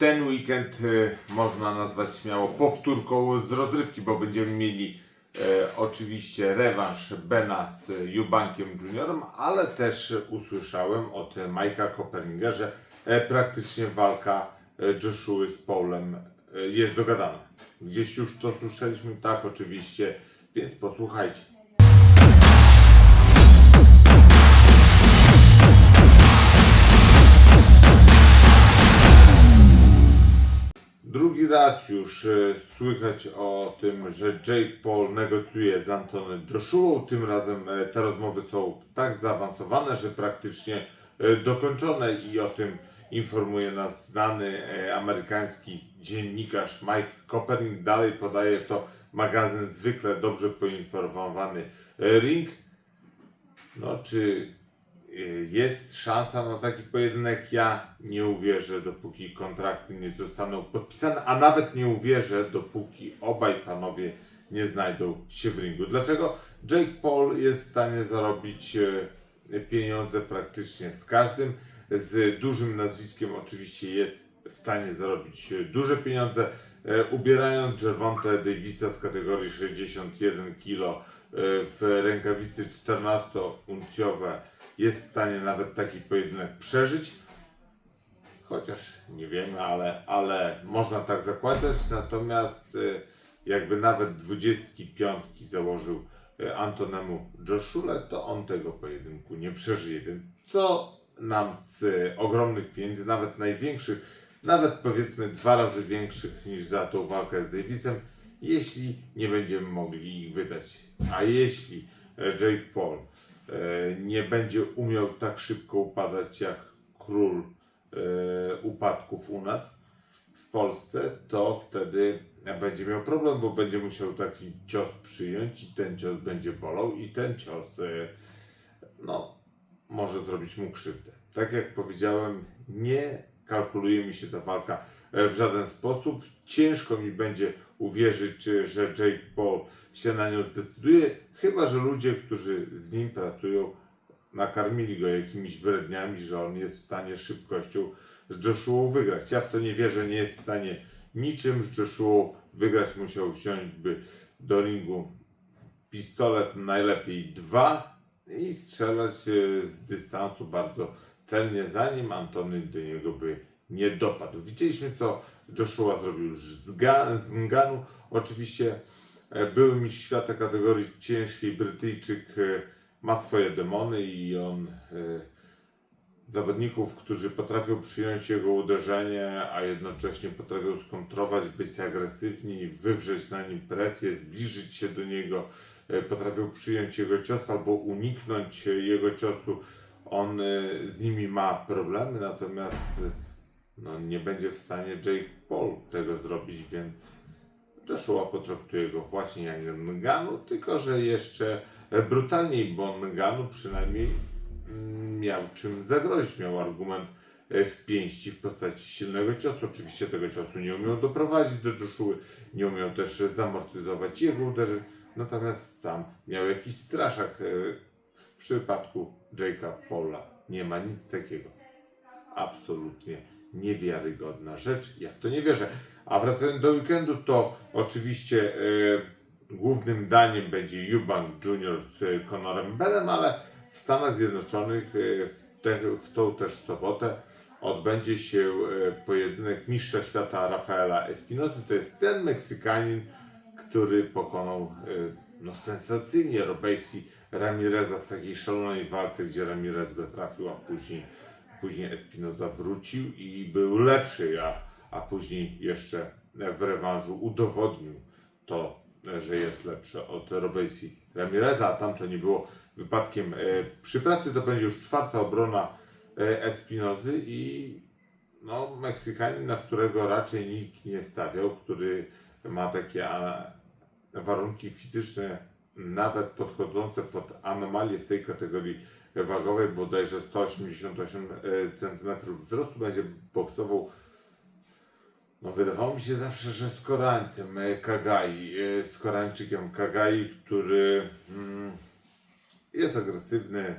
Ten weekend e, można nazwać śmiało powtórką z rozrywki, bo będziemy mieli e, oczywiście rewanż Bena z Eubankiem Juniorem, ale też usłyszałem od Majka Koperinga, że e, praktycznie walka e, Joshua z Paulem e, jest dogadana. Gdzieś już to słyszeliśmy, tak oczywiście, więc posłuchajcie. Raz już e, słychać o tym, że Jake Paul negocjuje z Antony Joshua. Tym razem e, te rozmowy są tak zaawansowane, że praktycznie e, dokończone i o tym informuje nas znany amerykański dziennikarz Mike Coppering. Dalej podaje to magazyn zwykle dobrze poinformowany Ring. No, czy jest szansa na taki pojedynek? Ja nie uwierzę, dopóki kontrakty nie zostaną podpisane, a nawet nie uwierzę, dopóki obaj panowie nie znajdą się w ringu. Dlaczego? Jake Paul jest w stanie zarobić e, pieniądze praktycznie z każdym. Z dużym nazwiskiem oczywiście jest w stanie zarobić e, duże pieniądze. Ubierając Gervonta Davisa z kategorii 61 kg w rękawicy 14-uncjowe jest w stanie nawet taki pojedynek przeżyć. Chociaż nie wiemy, ale, ale można tak zakładać. Natomiast e, jakby nawet 25 założył e, Antonemu Joshule, to on tego pojedynku nie przeżyje. Więc co nam z ogromnych pieniędzy, nawet największych, nawet powiedzmy dwa razy większych niż za tą walkę z Davisem, jeśli nie będziemy mogli ich wydać. A jeśli e, Jake Paul nie będzie umiał tak szybko upadać jak król e, upadków u nas w Polsce, to wtedy będzie miał problem, bo będzie musiał taki cios przyjąć i ten cios będzie bolał i ten cios e, no, może zrobić mu krzywdę. Tak jak powiedziałem, nie kalkuluje mi się ta walka e, w żaden sposób. Ciężko mi będzie uwierzyć, że Jake Paul się na nią zdecyduje, chyba że ludzie, którzy z nim pracują, nakarmili go jakimiś bredniami, że on jest w stanie szybkością z Joshua wygrać. Ja w to nie wierzę, nie jest w stanie niczym z Joshua wygrać. Musiał wziąć by do ringu pistolet, najlepiej dwa i strzelać e, z dystansu bardzo celnie, zanim Antony do niego by nie dopadł. Widzieliśmy, co Joshua zrobił z, Ga- z Nganu. Oczywiście e, były mistrz świata kategorii ciężkiej Brytyjczyk e, ma swoje demony i on e, zawodników, którzy potrafią przyjąć jego uderzenie, a jednocześnie potrafią skontrować, być agresywni, wywrzeć na nim presję, zbliżyć się do niego, potrafią przyjąć jego cios albo uniknąć jego ciosu. On z nimi ma problemy, natomiast no, nie będzie w stanie Jake Paul tego zrobić, więc Joshua potraktuje go właśnie jak Nganu, tylko że jeszcze brutalniej, bo Nganu przynajmniej mm, miał czym zagrozić, miał argument e, w pięści w postaci silnego ciosu. Oczywiście tego ciosu nie umiał doprowadzić do Joshua, nie umiał też zamortyzować jego uderzeń, natomiast sam miał jakiś straszak. e, W przypadku Jake'a Paula nie ma nic takiego. Absolutnie niewiarygodna rzecz. Ja w to nie wierzę. A wracając do weekendu, to oczywiście e, głównym daniem będzie Eubank Jr. z Conorem Bellem, ale w Stanach Zjednoczonych e, w, te, w tą też sobotę odbędzie się e, pojedynek mistrza świata Rafaela Espinozy. To jest ten Meksykanin, który pokonał no, sensacyjnie Robesi Ramireza w takiej szalonej walce, gdzie Ramirez go trafił, a później, później Espinoza wrócił i był lepszy, a, a później jeszcze w rewanżu udowodnił to, że jest lepszy od Robesi Ramireza, a tam to nie było wypadkiem. E, Przy pracy to będzie już czwarta obrona e, Espinozy i no, Meksykanin, na którego raczej nikt nie stawiał, który ma takie warunki fizyczne nawet podchodzące pod anomalie w tej kategorii wagowej, bodajże 188 cm wzrostu, będzie boksował. No wydawało mi się zawsze, że z Korańcem e, Kagai, e, z Korańczykiem Kagai, który mm, jest agresywny,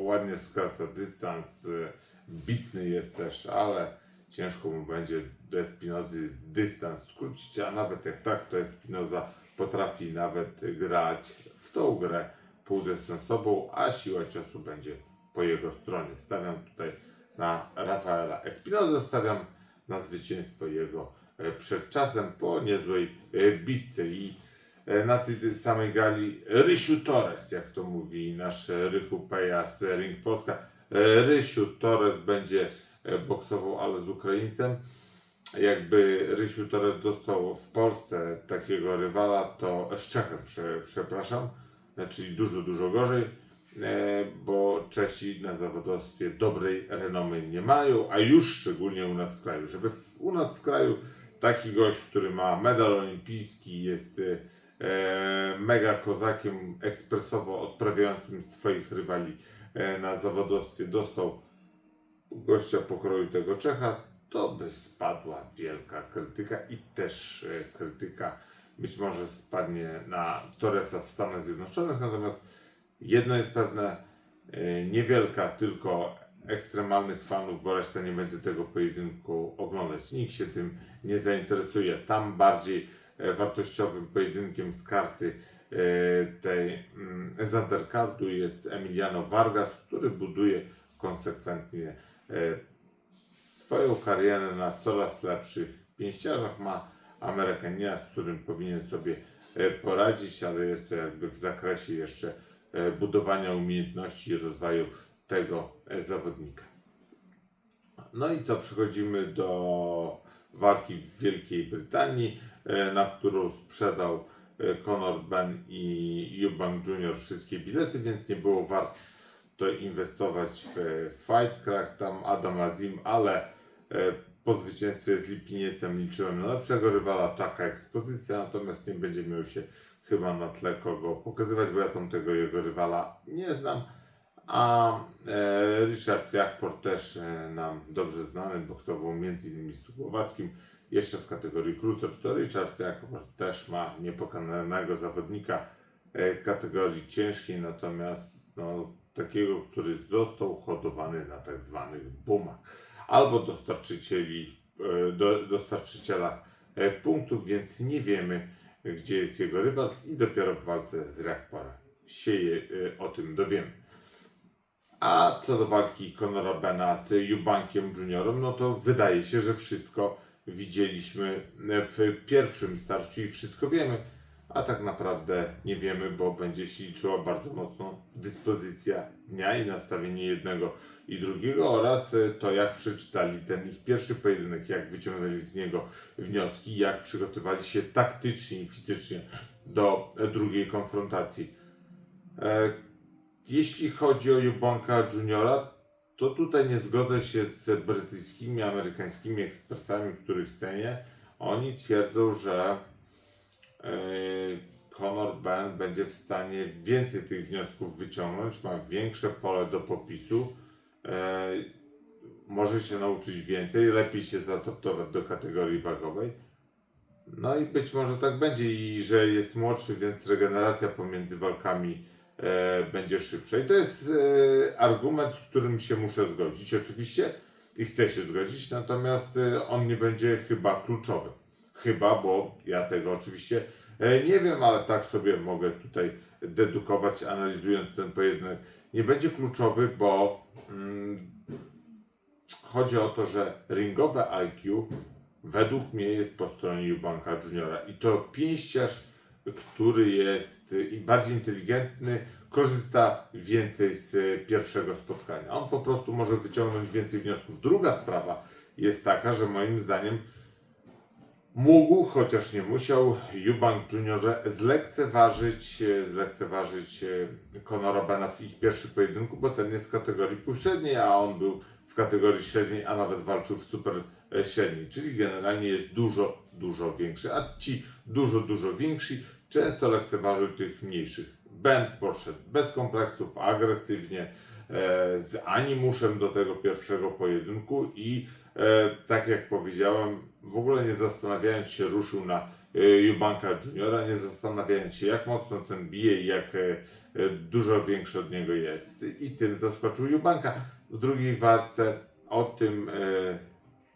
ładnie skraca dystans, e, bitny jest też, ale ciężko mu będzie do Espinozy dystans skrócić, a nawet jak tak, to Espinoza potrafi nawet grać w tą grę półdystansową, a siła ciosu będzie po jego stronie. Stawiam tutaj na Rafaela Espinoza, stawiam na zwycięstwo jego e, przed czasem po niezłej e, bitce i e, na tej samej gali Rysiu Torres, jak to mówi nasz Rychu Peja z Ring Polska. Rysiu Torres będzie boksował, ale z Ukraińcem. Jakby Rysiu Torres dostał w Polsce takiego rywala, to z Czechem, prze, przepraszam, e, czyli dużo, dużo gorzej, e, bo Czesi na zawodowstwie dobrej renomy nie mają, a już szczególnie u nas w kraju. Żeby u nas w kraju taki gość, który ma medal olimpijski, jest e, mega kozakiem ekspresowo odprawiającym swoich rywali e, na zawodowstwie, dostał gościa pokroju tego Czecha, to by spadła wielka krytyka i też e, krytyka być może spadnie na Torresa w Stanach Zjednoczonych, natomiast jedno jest pewne, e, niewielka tylko ekstremalnych fanów, bo reszta nie będzie tego pojedynku oglądać. Nikt się tym nie zainteresuje. Tam bardziej e, wartościowym pojedynkiem z karty e, tej mm, z undercardu jest Emiliano Vargas, który buduje konsekwentnie e, swoją karierę na coraz lepszych pięściarzach. Ma Amerykanina, z którym powinien sobie e, poradzić, ale jest to jakby w zakresie jeszcze e, budowania umiejętności i rozwoju tego e, zawodnika. No i co, przechodzimy do walki w Wielkiej Brytanii, na którą sprzedał Conor Ben i Eubank Jr. wszystkie bilety, więc nie było warto inwestować w Fight Crack, tam Adam Azim, ale po zwycięstwie z Lipiniecem liczyłem na lepszego rywala, taka ekspozycja, natomiast nie będzie miał się chyba na tle kogo pokazywać, bo ja tam tego jego rywala nie znam. A e, Richard Jakport też e, nam dobrze znany, boksował innymi z Głowackim, jeszcze w kategorii cruiser, to Richard Jakport też ma niepokonanego zawodnika e, kategorii ciężkiej, natomiast no, takiego, który został hodowany na tak zwanych boomach albo dostarczycieli, e, do, dostarczyciela e, punktów, więc nie wiemy, gdzie jest jego rywal i dopiero w walce z Rakporem się e, o tym dowiemy. A co do walki Conora Bena z Eubankiem Juniorem, no to wydaje się, że wszystko widzieliśmy w pierwszym starciu i wszystko wiemy, a tak naprawdę nie wiemy, bo będzie się liczyła bardzo mocno dyspozycja dnia i nastawienie jednego i drugiego oraz e, to, jak przeczytali ten ich pierwszy pojedynek, jak wyciągnęli z niego wnioski, jak przygotowali się taktycznie i fizycznie do e, drugiej konfrontacji. E, jeśli chodzi o Eubanka Juniora, to tutaj nie zgodzę się z brytyjskimi, amerykańskimi ekspertami, których cenię. Oni twierdzą, że Conor Ben będzie w stanie więcej tych wniosków wyciągnąć, ma większe pole do popisu, może się nauczyć więcej, lepiej się zadoptować do kategorii wagowej. No i być może tak będzie i że jest młodszy, więc regeneracja pomiędzy walkami e, będzie szybsza. I to jest e, argument, z którym się muszę zgodzić oczywiście i chcę się zgodzić, natomiast e, on nie będzie chyba kluczowy. Chyba, bo ja tego oczywiście e, nie wiem, ale tak sobie mogę tutaj dedukować, analizując ten pojedynek. Nie będzie kluczowy, bo mm, chodzi o to, że ringowe IQ według mnie jest po stronie Eubanka Juniora i to pięściarz, który jest bardziej inteligentny, korzysta więcej z pierwszego spotkania. On po prostu może wyciągnąć więcej wniosków. Druga sprawa jest taka, że moim zdaniem mógł, chociaż nie musiał, Eubank Junior zlekceważyć, e, zlekceważyć e, Conora Bena w ich pierwszym pojedynku, bo ten jest w kategorii półśredniej, a on był w kategorii średniej, a nawet walczył w super e, średniej, czyli generalnie jest dużo, dużo większy, a ci dużo, dużo więksi często lekceważył tych mniejszych. Ben poszedł bez kompleksów, agresywnie, z animuszem do tego pierwszego pojedynku i tak jak powiedziałem, w ogóle nie zastanawiając się ruszył na e, Eubanka Juniora, nie zastanawiając się jak mocno ten bije i jak e, e, dużo większy od niego jest. I tym zaskoczył Eubanka. W drugiej walce o tym e,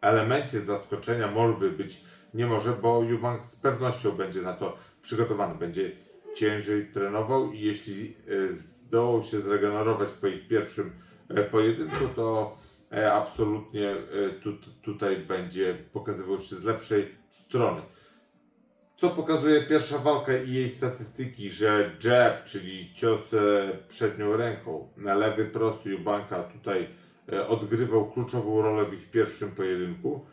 elemencie zaskoczenia Molwy być nie może, bo Eubank z pewnością będzie na to przygotowany. Będzie ciężej trenował i jeśli e, zdołał się zregenerować po ich pierwszym e, pojedynku, to e, absolutnie e, tu, tutaj będzie pokazywał się z lepszej strony. Co pokazuje pierwsza walka i jej statystyki, że jab, czyli cios e, przednią ręką na lewy prosty Eubanka tutaj e, odgrywał kluczową rolę w ich pierwszym pojedynku.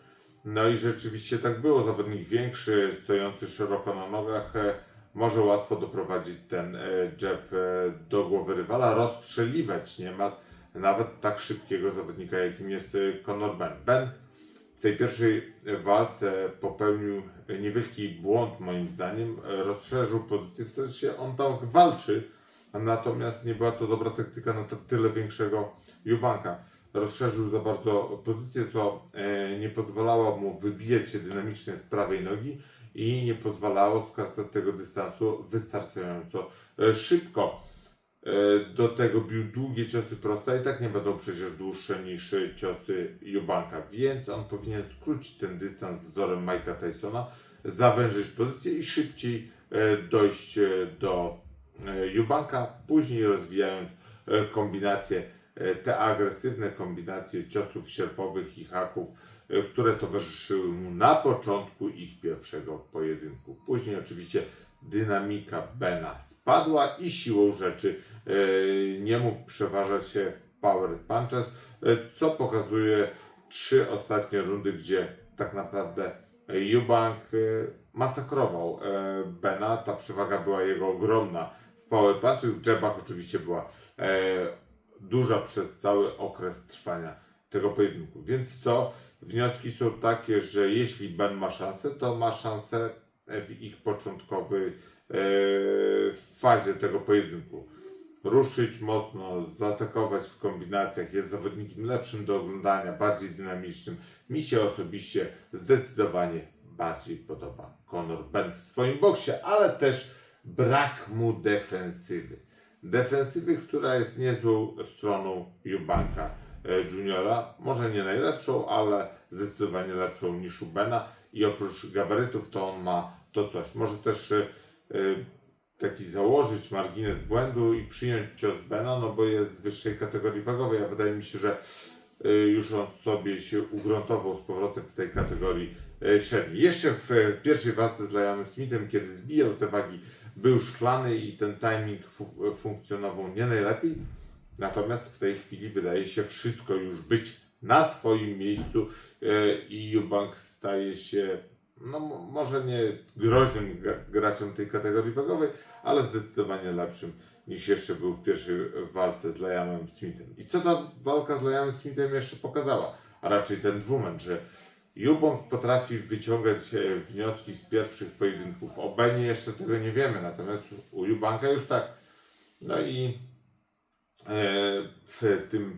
No i rzeczywiście tak było. Zawodnik większy, stojący szeroko na nogach, e, może łatwo doprowadzić ten e, jab e, do głowy rywala, rozstrzeliwać niemal nawet tak szybkiego zawodnika, jakim jest e, Conor Ben. Ben w tej pierwszej walce popełnił niewielki błąd, moim zdaniem. Rozszerzył pozycję, w sensie on tam walczy, natomiast nie była to dobra taktyka na tyle większego Jubanka. Rozszerzył za bardzo pozycję, co e, nie pozwalało mu wybijać się dynamicznie z prawej nogi i nie pozwalało skracać tego dystansu wystarczająco e, szybko. E, Do tego bił długie ciosy proste i tak nie będą przecież dłuższe niż ciosy Jubanka, więc on powinien skrócić ten dystans wzorem Mike'a Tysona, zawężyć pozycję i szybciej e, dojść e, do Jubanka, później rozwijając kombinacje, te agresywne kombinacje ciosów sierpowych i haków, które towarzyszyły mu na początku ich pierwszego pojedynku. Później oczywiście dynamika Bena spadła i siłą rzeczy e, nie mógł przeważać się w power punches, e, co pokazuje trzy ostatnie rundy, gdzie tak naprawdę Eubank e, masakrował e, Bena. Ta przewaga była jego ogromna w power punches, w jabach oczywiście była e, duża przez cały okres trwania tego pojedynku. Więc co? Wnioski są takie, że jeśli Ben ma szansę, to ma szansę w ich początkowej e, fazie tego pojedynku. Ruszyć mocno, zaatakować w kombinacjach, jest zawodnikiem lepszym do oglądania, bardziej dynamicznym. Mi się osobiście zdecydowanie bardziej podoba Conor Ben w swoim boksie, ale też brak mu defensywy. Defensywy, która jest niezłą stroną Eubanka e, Juniora. Może nie najlepszą, ale zdecydowanie lepszą niż u Bena. I oprócz gabarytów to on ma to coś. Może też e, e, taki założyć margines błędu i przyjąć cios Bena, no bo jest z wyższej kategorii wagowej, a wydaje mi się, że e, już on sobie się ugruntował z powrotem w tej kategorii e, średniej. Jeszcze w e, pierwszej walce z Liamem Smithem, kiedy zbijał te wagi, był szklany i ten timing fu- funkcjonował nie najlepiej. Natomiast w tej chwili wydaje się wszystko już być na swoim miejscu e, i Eubank staje się, no mo- może nie groźnym gra- graczem tej kategorii wagowej, ale zdecydowanie lepszym niż jeszcze był w pierwszej walce z Liamem Smithem. I co ta walka z Liamem Smithem jeszcze pokazała? A raczej ten dwumecz, że Eubank potrafi wyciągać e, wnioski z pierwszych pojedynków. O Benie jeszcze tego nie wiemy, natomiast u Eubanka już tak. No i w tym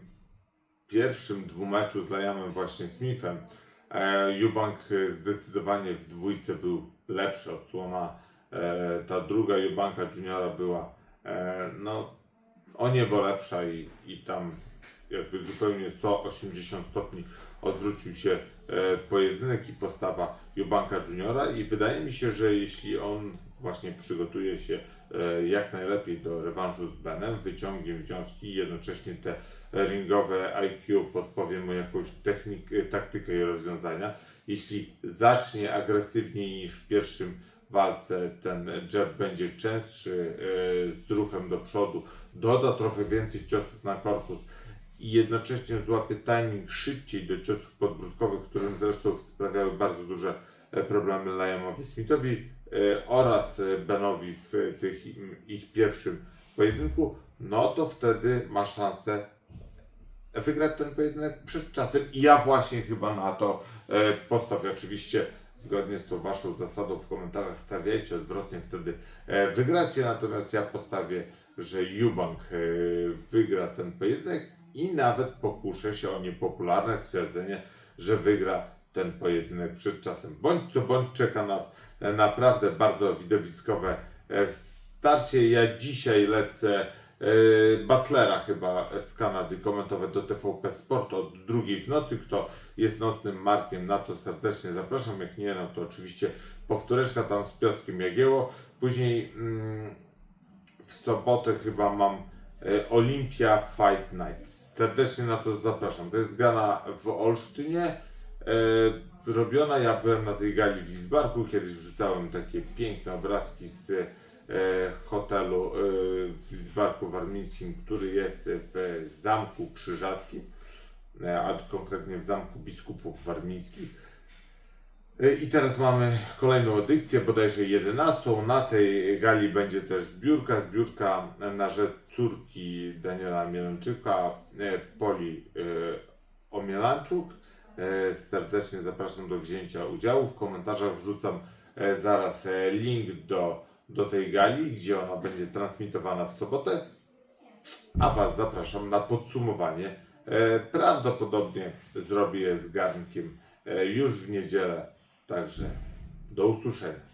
pierwszym dwumeczu z Liamem właśnie Smithem e, Eubank e, zdecydowanie w dwójce był lepszy od Słoma. E, ta druga Eubanka Juniora była e, no o niebo lepsza i, i tam jakby zupełnie 180 stopni odwrócił się e, pojedynek i postawa Eubanka Juniora i wydaje mi się, że jeśli on właśnie przygotuje się e, jak najlepiej do rewanżu z Benem, wyciągnie wnioski i jednocześnie te ringowe IQ podpowie mu jakąś technik, e, taktykę i rozwiązania. Jeśli zacznie agresywniej niż w pierwszym walce, ten jab będzie częstszy e, z ruchem do przodu, doda trochę więcej ciosów na korpus i jednocześnie złapie timing szybciej do ciosów podbródkowych, którym zresztą sprawiały bardzo duże e, problemy Liamowi Smithowi oraz e, Benowi w tych ich pierwszym pojedynku, no to wtedy ma szansę wygrać ten pojedynek przed czasem i ja właśnie chyba na to e, postawię. Oczywiście zgodnie z tą waszą zasadą w komentarzach stawiajcie odwrotnie, wtedy wygracie, natomiast ja postawię, że Eubank wygra ten pojedynek i nawet pokuszę się o niepopularne stwierdzenie, że wygra ten pojedynek przed czasem. Bądź co bądź czeka nas naprawdę bardzo widowiskowe e, starcie. Ja dzisiaj lecę e, Butlera chyba z Kanady komentować do TVP Sport od drugiej w nocy. Kto jest nocnym markiem na to serdecznie zapraszam. Jak nie, no to oczywiście powtóreczka tam z Piotrkiem Jagieło. Później mm, w sobotę chyba mam e, Olympia Fight Night. Serdecznie na to zapraszam. To jest gala w Olsztynie. Robiona, ja byłem na tej gali w Lidzbarku, kiedyś wrzucałem takie piękne obrazki z e, hotelu e, w Lidzbarku Warmińskim, który jest w Zamku Krzyżackim, e, a konkretnie w Zamku Biskupów Warmińskich. E, I teraz mamy kolejną edycję, bodajże 11. Na tej gali będzie też zbiórka, zbiórka na rzecz córki Daniela Mielonczyka, e, Poli e, Omielanczuk. E, Serdecznie zapraszam do wzięcia udziału. W komentarzach wrzucam e, zaraz e, link do, do tej gali, gdzie ona będzie transmitowana w sobotę. A Was zapraszam na podsumowanie. Prawdopodobnie zrobię je z garnkiem już w niedzielę. Także do usłyszenia.